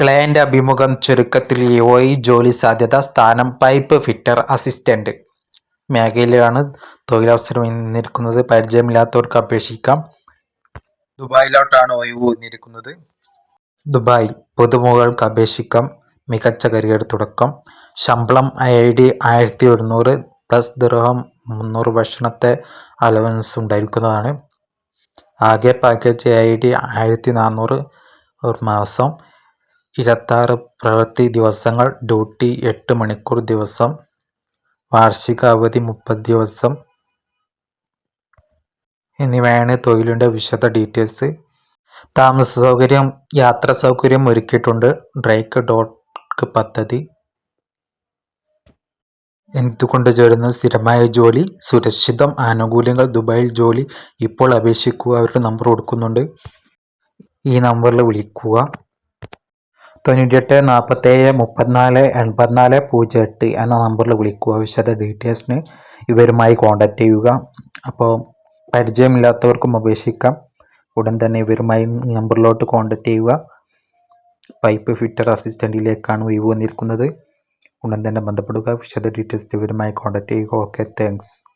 Client അഭിമുഖം ചുരുക്കത്തിൽ UAE ജോലി സാധ്യത സ്ഥാനം പൈപ്പ് ഫിറ്റർ അസിസ്റ്റന്റ് മേഖലയിലാണ് തൊഴിലവസരം ഇന്നിരിക്കുന്നത്. പരിചയമില്ലാത്തവർക്ക് അപേക്ഷിക്കാം. ദുബായിലോട്ടാണ് ഒഴിവ് വന്നിരിക്കുന്നത്. ദുബായ് പുതുമുഖങ്ങൾക്ക് അപേക്ഷിക്കാം. മികച്ച കരിയർ തുടക്കം. ശമ്പളം ഐ ഡി ആയിരത്തി ഒരുന്നൂറ് പ്ലസ് ദുർഹം മുന്നൂറ് ഭക്ഷണത്തെ അലവൻസ് ഉണ്ടായിരിക്കുന്നതാണ്. ആകെ പാക്കേജ് ഐ ഡി ആയിരത്തി നാനൂറ് ഒരു മാസം. ഇരുപത്താറ് പ്രവൃത്തി ദിവസങ്ങൾ ഡ്യൂട്ടി എട്ട് മണിക്കൂർ ദിവസം വാർഷിക അവധി മുപ്പത് ദിവസം എന്നിവയാണ് തൊഴിലിന്റെ വിശദ ഡീറ്റെയിൽസ്. താമസ സൗകര്യം യാത്രാ സൗകര്യം ഒരുക്കിയിട്ടുണ്ട്. ഡ്രൈക്ക് ഡോട്ട് പദ്ധതി. എന്തുകൊണ്ട് ചേരുന്ന? സ്ഥിരമായ ജോലി സുരക്ഷിതം ആനുകൂല്യങ്ങൾ ദുബായിൽ ജോലി. ഇപ്പോൾ അപേക്ഷിക്കുക അവരുടെ നമ്പർ കൊടുക്കുന്നുണ്ട്. ഈ നമ്പറിൽ വിളിക്കുക. തൊണ്ണൂറ്റിയെട്ട് നാൽപ്പത്തേഴ് മുപ്പത്തിനാല് എൺപത്തിനാല് പൂജ്യം എട്ട് എന്ന നമ്പറിൽ വിളിക്കുക വിശദ ഡീറ്റെയിൽസിന് ഇവരുമായി കോൺടാക്റ്റ് ചെയ്യുക. അപ്പോൾ പരിചയമില്ലാത്തവർക്കും അപേക്ഷിക്കാം. ഉടൻ തന്നെ ഇവരുമായി നമ്പറിലോട്ട് കോൺടാക്റ്റ് ചെയ്യുക. പൈപ്പ് ഫിറ്റർ അസിസ്റ്റന്റിലേക്കാണ് ഒഴിവ് വന്നിരിക്കുന്നത്. ഉടൻ തന്നെ ബന്ധപ്പെടുക. വിശദ ഡീറ്റെയിൽസ് ഇവരുമായി കോൺടാക്റ്റ് ചെയ്യുക. Okay thanks